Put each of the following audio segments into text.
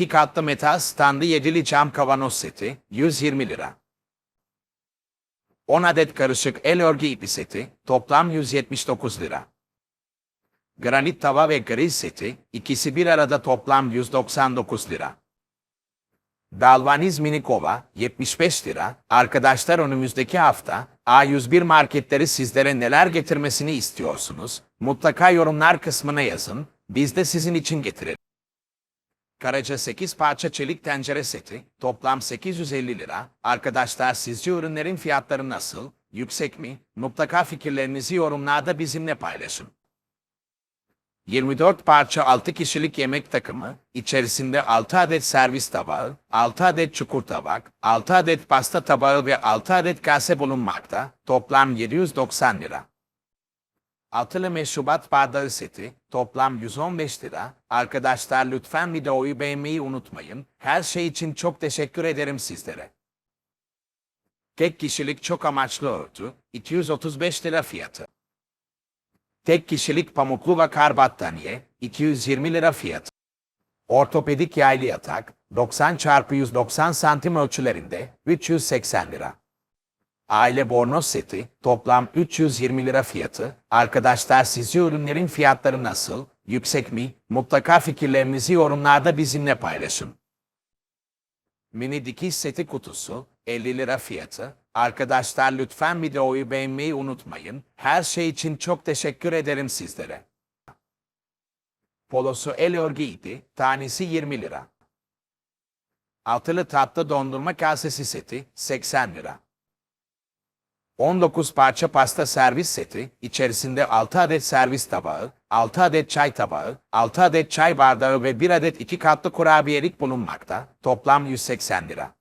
2 katlı metal standı yedili cam kavanoz seti 120 lira. 10 adet karışık el örgü ipi seti toplam 179 lira. Granit tava ve grill seti ikisi bir arada toplam 199 lira. Dalvaniz mini kova 75 lira. Arkadaşlar önümüzdeki hafta A101 marketleri sizlere neler getirmesini istiyorsunuz? Mutlaka yorumlar kısmına yazın. Biz de sizin için getirelim. Karaca 8 parça çelik tencere seti toplam 850 lira. Arkadaşlar sizce ürünlerin fiyatları nasıl? Yüksek mi? Mutlaka fikirlerinizi yorumlarda bizimle paylaşın. 24 parça 6 kişilik yemek takımı, içerisinde 6 adet servis tabağı, 6 adet çukur tabak, 6 adet pasta tabağı ve 6 adet kase bulunmakta, toplam 790 lira. Altılı meşrubat bardağı seti, toplam 115 lira. Arkadaşlar lütfen videoyu beğenmeyi unutmayın. Her şey için çok teşekkür ederim sizlere. Tek kişilik çok amaçlı örtü, 235 lira fiyatı. Tek kişilik pamuklu vakar battaniye 220 lira fiyatı. Ortopedik yaylı yatak 90 x 190 santim ölçülerinde 380 lira. Aile bornoz seti toplam 320 lira fiyatı. Arkadaşlar sizce ürünlerin fiyatları nasıl? Yüksek mi? Mutlaka fikirlerinizi yorumlarda bizimle paylaşın. Mini dikiş seti kutusu 50 lira fiyatı. Arkadaşlar lütfen videoyu beğenmeyi unutmayın. Her şey için çok teşekkür ederim sizlere. Polosu el örgü ipi, tanesi 20 lira. Altılı tatlı dondurma kasesi seti 80 lira. 19 parça pasta servis seti, içerisinde 6 adet servis tabağı, 6 adet çay tabağı, 6 adet çay bardağı ve 1 adet 2 katlı kurabiyelik bulunmakta, toplam 180 lira.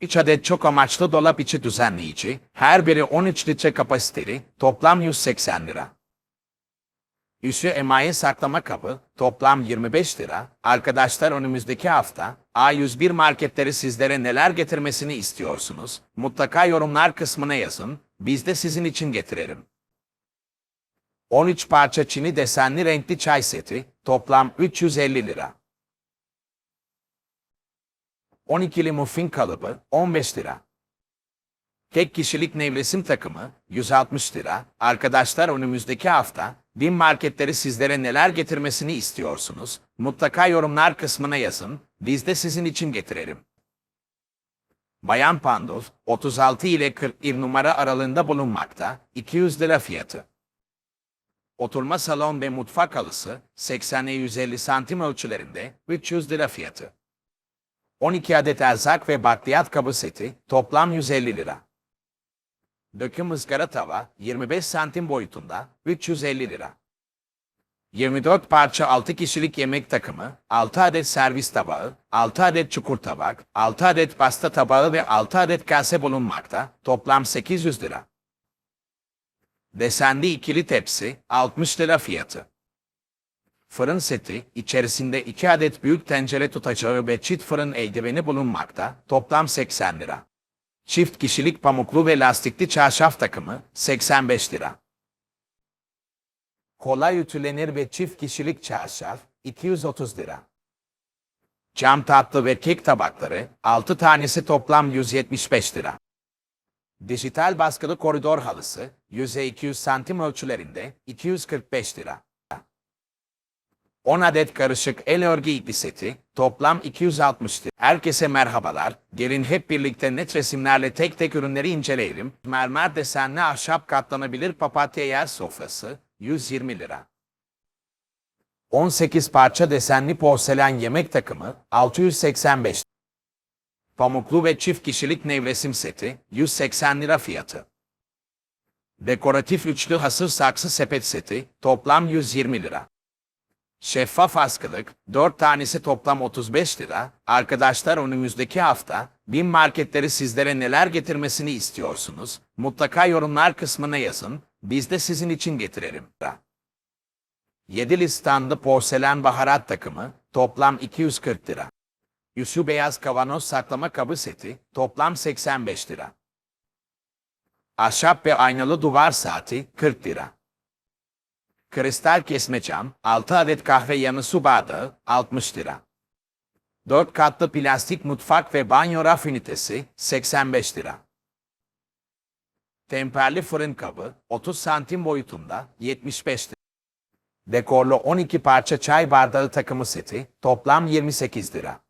3 adet çok amaçlı dolap içi düzenleyici, her biri 13 litre kapasiteli, toplam 180 lira. Üssü emaye saklama kabı, toplam 25 lira. Arkadaşlar önümüzdeki hafta A101 marketleri sizlere neler getirmesini istiyorsunuz? Mutlaka yorumlar kısmına yazın, biz de sizin için getirelim. 13 parça çini desenli renkli çay seti, toplam 350 lira. 12'li muffin kalıbı 15 lira. Tek kişilik nevresim takımı 160 lira. Arkadaşlar önümüzdeki hafta bin marketleri sizlere neler getirmesini istiyorsunuz? Mutlaka yorumlar kısmına yazın. Biz de sizin için getirelim. Bayan Pandolf 36 ile 41 numara aralığında bulunmakta. 200 lira fiyatı. Oturma salon ve mutfak halısı 80 ile 150 santim ölçülerinde 300 lira fiyatı. 12 adet erzak ve bakliyat kabı seti toplam 150 lira. Döküm ızgara tava 25 santim boyutunda 350 lira. 24 parça 6 kişilik yemek takımı, 6 adet servis tabağı, 6 adet çukur tabak, 6 adet pasta tabağı ve 6 adet kase bulunmakta, toplam 800 lira. Desenli ikili tepsi, 60 lira fiyatı. Fırın seti, içerisinde 2 adet büyük tencere tutacağı ve çift fırın eldiveni bulunmakta, toplam 80 lira. Çift kişilik pamuklu ve lastikli çarşaf takımı, 85 lira. Kolay ütülenir ve çift kişilik çarşaf, 230 lira. Cam tatlı ve kek tabakları, 6 tanesi toplam 175 lira. Dijital baskılı koridor halısı, 100'e 200 santim ölçülerinde, 245 lira. 10 adet karışık el örgü ipi seti, toplam 260 lira. Herkese merhabalar, gelin hep birlikte net resimlerle tek tek ürünleri inceleyelim. Mermer desenli ahşap katlanabilir papatya yer sofrası, 120 lira. 18 parça desenli porselen yemek takımı, 685 Pamuklu ve çift kişilik nevresim seti, 180 lira fiyatı. Dekoratif üçlü hasır saksı sepet seti, toplam 120 lira. Şeffaf askılık, 4 tanesi toplam 35 lira. Arkadaşlar önümüzdeki hafta bin marketleri sizlere neler getirmesini istiyorsunuz? Mutlaka yorumlar kısmına yazın. Biz de sizin için getirelim. 7 standlı porselen baharat takımı toplam 240 lira. Yusu beyaz kavanoz saklama kabı seti toplam 85 lira. Ahşap ve aynalı duvar saati 40 lira. Kristal kesme cam, 6 adet kahve yanı su bardağı, 60 lira. 4 katlı plastik mutfak ve banyo raf ünitesi 85 lira. Temperli fırın kabı 30 santim boyutunda 75 lira. Dekorlu 12 parça çay bardağı takımı seti toplam 28 lira.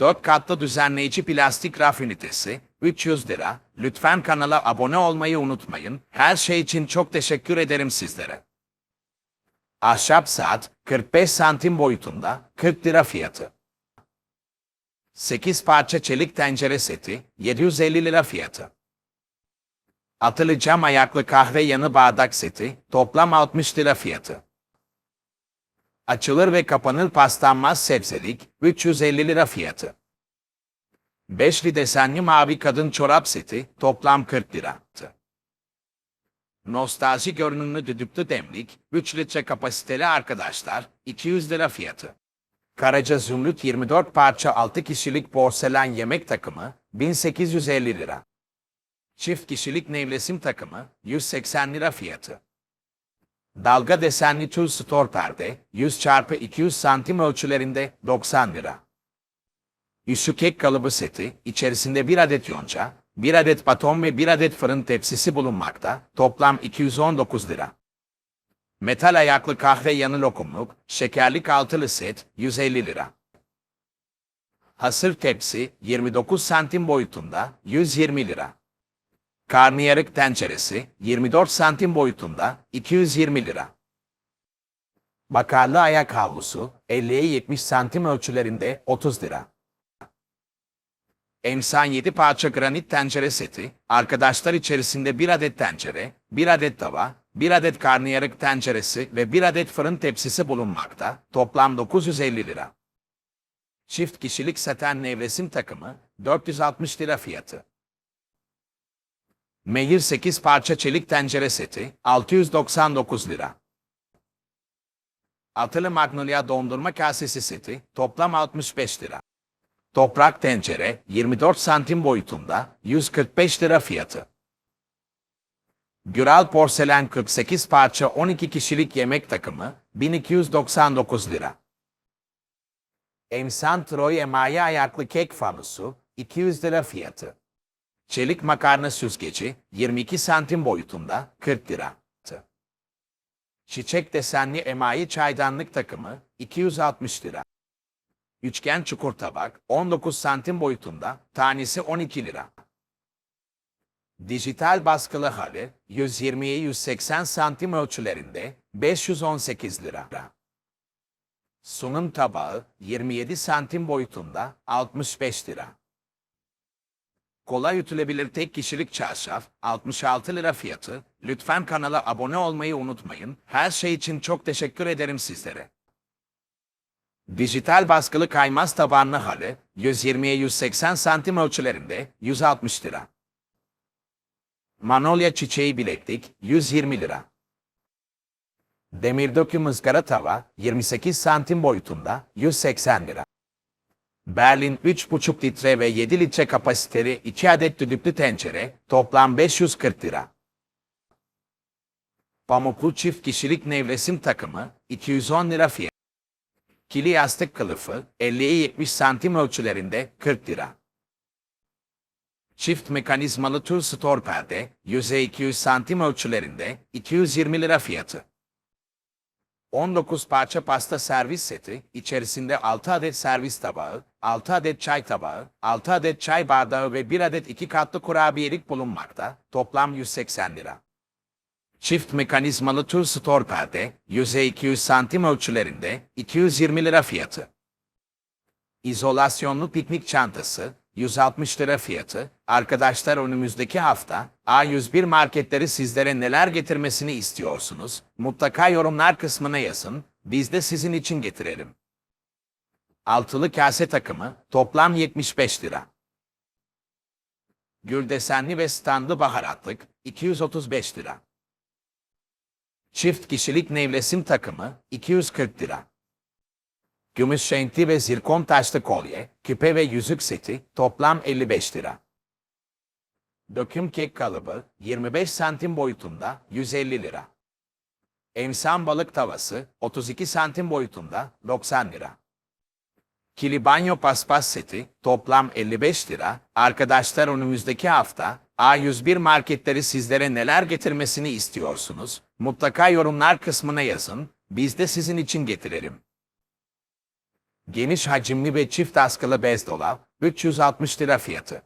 4 katlı düzenleyici plastik raf ünitesi 300 lira. Lütfen kanala abone olmayı unutmayın. Her şey için çok teşekkür ederim sizlere. Ahşap saat 45 santim boyutunda 40 lira fiyatı. 8 parça çelik tencere seti 750 lira fiyatı. Atılı cam ayaklı kahve yanı bardak seti toplam 60 lira fiyatı. Açılır ve kapanır paslanmaz sebzelik 350 lira fiyatı. Beşli desenli mavi kadın çorap seti toplam 40 lira. Nostalji görünümlü düdüklü demlik 3 litre kapasiteli arkadaşlar 200 lira fiyatı. Karaca Zümrüt 24 parça 6 kişilik porselen yemek takımı 1850 lira. Çift kişilik nevresim takımı 180 lira fiyatı. Dalga desenli tül store perde 100 x 200 santim ölçülerinde 90 lira. Üssü kek kalıbı seti içerisinde bir adet yonca, bir adet baton ve bir adet fırın tepsisi bulunmakta. Toplam 219 lira. Metal ayaklı kahve yanı lokumluk, şekerlik altılı set 150 lira. Hasır tepsi 29 santim boyutunda 120 lira. Karnıyarık tenceresi 24 santim boyutunda 220 lira. Bakarlı ayak havlusu 50'ye 70 santim ölçülerinde 30 lira. Emsan 7 parça granit tencere seti, arkadaşlar içerisinde bir adet tencere, bir adet tava, bir adet karnıyarık tenceresi ve bir adet fırın tepsisi bulunmakta. Toplam 950 lira. Çift kişilik saten nevresim takımı 460 lira fiyatı. Meyir 8 parça çelik tencere seti 699 lira. Atılı Magnolia dondurma kasesi seti toplam 65 lira. Toprak tencere 24 santim boyutunda 145 lira fiyatı. Güral porselen 48 parça 12 kişilik yemek takımı 1299 lira. Emsan Troy emaye ayaklı kek fanusu 200 lira fiyatı. Çelik makarna süzgeci 22 santim boyutunda 40 lira. Çiçek desenli emayi çaydanlık takımı 260 lira. Üçgen çukur tabak 19 santim boyutunda tanesi 12 lira. Dijital baskılı halı 120'ye 180 santim ölçülerinde 518 lira. Sunum tabağı 27 santim boyutunda 65 lira. Kolay ütülebilir tek kişilik çarşaf 66 lira fiyatı. Lütfen kanala abone olmayı unutmayın. Her şey için çok teşekkür ederim sizlere. Dijital baskılı kaymaz tabanlı halı 120'ye 180 santim ölçülerinde 160 lira. Manolya çiçeği bileklik 120 lira. Demir döküm ızgara tava 28 santim boyutunda 180 lira. Berlin 3,5 litre ve 7 litre kapasiteli 2 adet düdüklü tencere toplam 540 lira. Pamuklu çift kişilik nevresim takımı 210 lira fiyat. Kili yastık kılıfı 50'ye 70 santim ölçülerinde 40 lira. Çift mekanizmalı tül store perde 100'e 200 santim ölçülerinde 220 lira fiyatı. 19 parça pasta servis seti, içerisinde 6 adet servis tabağı, 6 adet çay tabağı, 6 adet çay bardağı ve 1 adet 2 katlı kurabiyelik bulunmakta, toplam 180 lira. Çift mekanizmalı tül store perde, 100'e 200 santim ölçülerinde, 220 lira fiyatı. İzolasyonlu piknik çantası, 160 lira fiyatı. Arkadaşlar önümüzdeki hafta A101 marketleri sizlere neler getirmesini istiyorsunuz? Mutlaka yorumlar kısmına yazın. Biz de sizin için getirelim. Altılı kase takımı toplam 75 lira. Gül desenli ve standlı baharatlık 235 lira. Çift kişilik nevresim takımı 240 lira. Gümüş şenti ve zirkon taşlı kolye, küpe ve yüzük seti toplam 55 lira. Döküm kek kalıbı 25 santim boyutunda 150 lira. Emsan balık tavası 32 santim boyutunda 90 lira. Kili banyo paspas seti toplam 55 lira. Arkadaşlar önümüzdeki hafta A101 marketleri sizlere neler getirmesini istiyorsunuz? Mutlaka yorumlar kısmına yazın. Biz de sizin için getirelim. Geniş hacimli ve çift askılı bez dolap 360 lira fiyatı.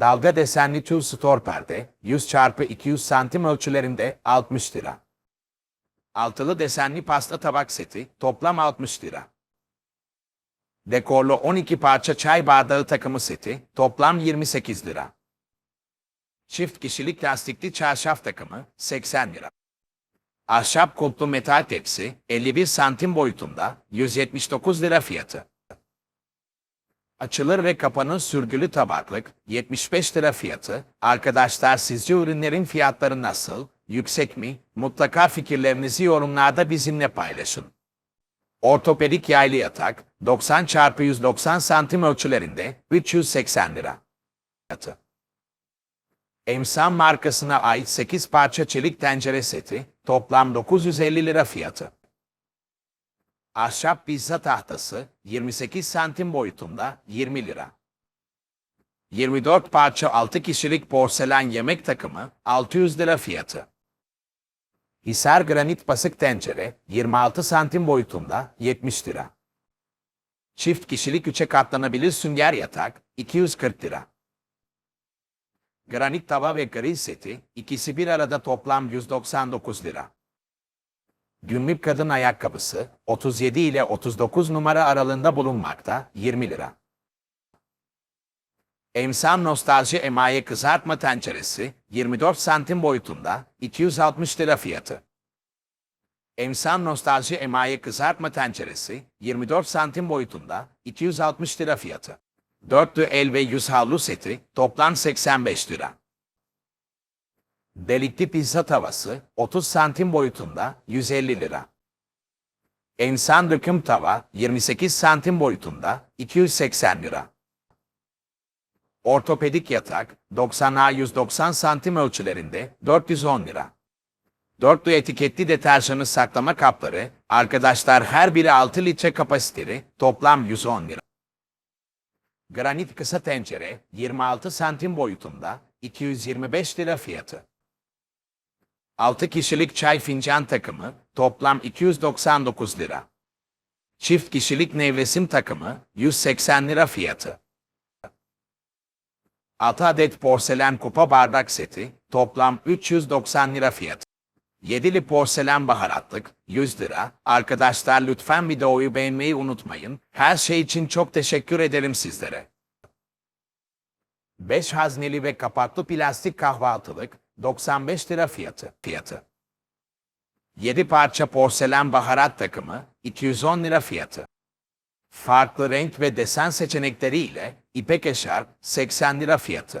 Dalga desenli tül store perde 100 x 200 santim ölçülerinde 60 lira. Altılı desenli pasta tabak seti toplam 60 lira. Dekorlu 12 parça çay bardağı takımı seti toplam 28 lira. Çift kişilik lastikli çarşaf takımı 80 lira. Ahşap kulplu metal tepsi 51 santim boyutunda 179 lira fiyatı. Açılır ve kapanır sürgülü tabaklık 75 lira fiyatı. Arkadaşlar sizce ürünlerin fiyatları nasıl? Yüksek mi? Mutlaka fikirlerinizi yorumlarda bizimle paylaşın. Ortopedik yaylı yatak 90 x 190 santim ölçülerinde 380 lira. Fiyatı. Emsal markasına ait 8 parça çelik tencere seti toplam 950 lira fiyatı. Ahşap pizza tahtası 28 santim boyutunda 20 lira. 24 parça 6 kişilik porselen yemek takımı 600 lira fiyatı. Hisar granit basık tencere 26 santim boyutunda 70 lira. Çift kişilik üçe katlanabilir sünger yatak 240 lira. Granit tava ve grill seti ikisi bir arada toplam 199 lira. Günlük kadın ayakkabısı 37 ile 39 numara aralığında bulunmakta 20 lira. Emsal Nostalji Emaye Kızartma Tenceresi 24 santim boyutunda 260 lira fiyatı. Emsal Nostalji Emaye Kızartma Tenceresi 24 santim boyutunda 260 lira fiyatı. Dörtlü el ve yüz havlu seti toplam 85 lira. Delikli pizza tavası 30 santim boyutunda 150 lira. Ensan döküm tava 28 santim boyutunda 280 lira. Ortopedik yatak 90'a 190 santim ölçülerinde 410 lira. Dörtlü etiketli deterjanı saklama kapları, arkadaşlar her biri 6 litre kapasiteli, toplam 110 lira. Granit kısa tencere 26 santim boyutunda 225 lira fiyatı. 6 kişilik çay fincan takımı toplam 299 lira. Çift kişilik nevresim takımı 180 lira fiyatı. 6 adet porselen kupa bardak seti toplam 390 lira fiyatı. Yedili porselen baharatlık 100 lira. Arkadaşlar lütfen videoyu beğenmeyi unutmayın. Her şey için çok teşekkür ederim sizlere. 5 hazneli ve kapaklı plastik kahvaltılık 95 lira fiyatı. fiyatı. 7 parça porselen baharat takımı 210 lira fiyatı. Farklı renk ve desen seçenekleriyle ipek eşarp 80 lira fiyatı.